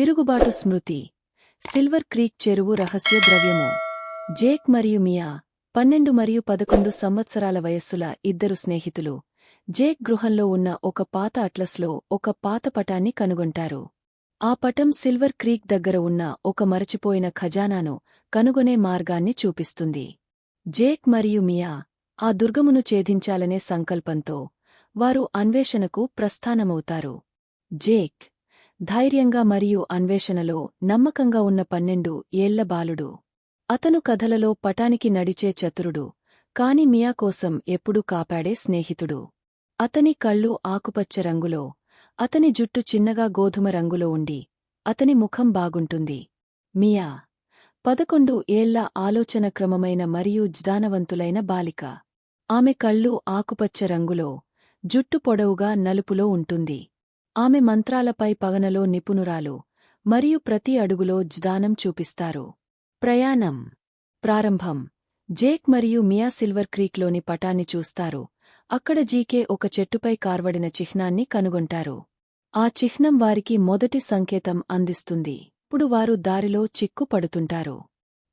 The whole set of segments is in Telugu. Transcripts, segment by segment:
తిరుగుబాటు స్మృతి. సిల్వర్ క్రీక్ చెరువు రహస్య ద్రవ్యము. జేక్ మరియు మియా పన్నెండు మరియు పదకొండు సంవత్సరాల వయస్సుల ఇద్దరు స్నేహితులు. జేక్ గృహంలో ఉన్న ఒక పాత అట్లస్లో ఒక పాత పటాన్ని కనుగొంటారు. ఆ పటం సిల్వర్ క్రీక్ దగ్గర ఉన్న ఒక మరచిపోయిన ఖజానాను కనుగొనే మార్గాన్ని చూపిస్తుంది. జేక్ మరియు మియా ఆ దుర్గమును ఛేదించాలనే సంకల్పంతో వారు అన్వేషణకు ప్రస్థానమవుతారు. జేక్ ధైర్యంగా మరియు అన్వేషణలో నమ్మకంగా ఉన్న పన్నెండు ఏళ్ళ బాలుడు. అతను కథలలో పటానికి నడిచే చతురుడు కాని మియా కోసం ఎప్పుడూ కాపాడే స్నేహితుడు. అతని కళ్ళు ఆకుపచ్చ రంగులో అతని జుట్టు చిన్నగా గోధుమ రంగులో ఉండి అతని ముఖం బాగుంటుంది. మియా పదకొండు ఏళ్ళ ఆలోచన క్రమమైన మరియు జ్ఞానవంతులైన బాలిక. ఆమె కళ్ళు ఆకుపచ్చ రంగులో జుట్టు పొడవుగా నలుపులో ఉంటుంది. ఆమె మంత్రాలపై పగనలో నిపుణురాలు మరియు ప్రతి అడుగులో జ్దానం చూపిస్తారు. ప్రయాణం. ప్రారంభం. జేక్ మరియు మియా సిల్వర్ క్రీక్లోని పటాన్ని చూస్తారు. అక్కడ జీకే ఒక చెట్టుపై కార్వడిన చిహ్నాన్ని కనుగొంటారు. ఆ చిహ్నం వారికి మొదటి సంకేతం అందిస్తుంది. ఇప్పుడు వారు దారిలో చిక్కు పడుతుంటారు.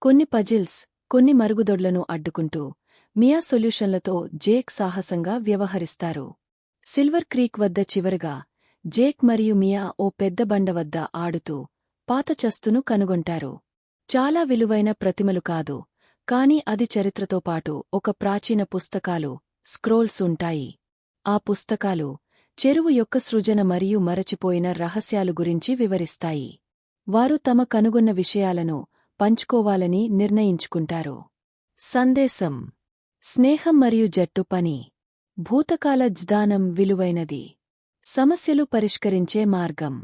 కొన్ని పజిల్స్ కొన్ని మరుగుదొడ్లను అడ్డుకుంటూ మియా సొల్యూషన్లతో జేక్ సాహసంగా వ్యవహరిస్తారు. సిల్వర్ క్రీక్ వద్ద చివరగా జేక్ మరియు మియా ఓ పెద్ద బండ వద్ద ఆడుతూ పాత చస్తును కనుగొంటారు. చాలా విలువైన ప్రతిమలు కాదు కాని అది చరిత్రతో పాటు ఒక ప్రాచీన పుస్తకాలు స్క్రోల్స్ ఉంటాయి. ఆ పుస్తకాలు చెరువు యొక్క సృజన మరియు మరచిపోయిన రహస్యాలు గురించి వివరిస్తాయి. వారు తమ కనుగొన్న విషయాలను పంచుకోవాలని నిర్ణయించుకుంటారు. సందేశం. స్నేహం మరియు జట్టు పని. భూతకాల జ్దానం విలువైనది. సమస్యలు పరిష్కరించే మార్గం.